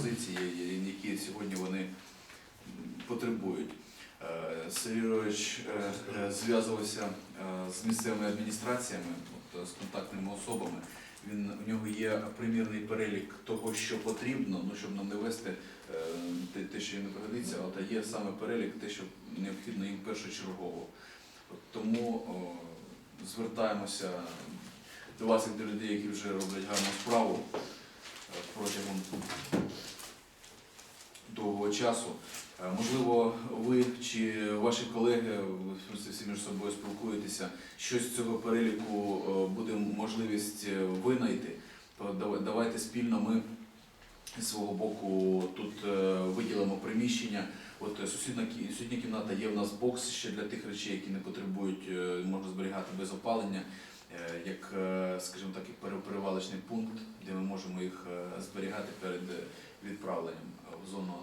пропозиції, які сьогодні вони потребують. Е, Сергій Юрійович е, е, зв'язувався з місцевими адміністраціями, от, з контактними особами. Він у нього є примірний перелік того, що потрібно, ну щоб нам не вести те, те, що їм не пригодиться, але є саме перелік, те, що необхідно їм першочергово. От тому о, звертаємося до вас, як до людей, які вже роблять гарну справу часу. Е, Можливо, ви чи ваші колеги, всі між собою спілкуєтеся, щось з цього переліку е, буде можливість е, винайти. То Давайте спільно ми з свого боку тут виділимо приміщення. От сусідна сусідня кімната є в нас бокс ще для тих речей, які не потребують, можна зберігати без опалення, як, е, скажімо так, як пере- перевалочний пункт, де ми можемо їх е, зберігати перед е, відправленням в зону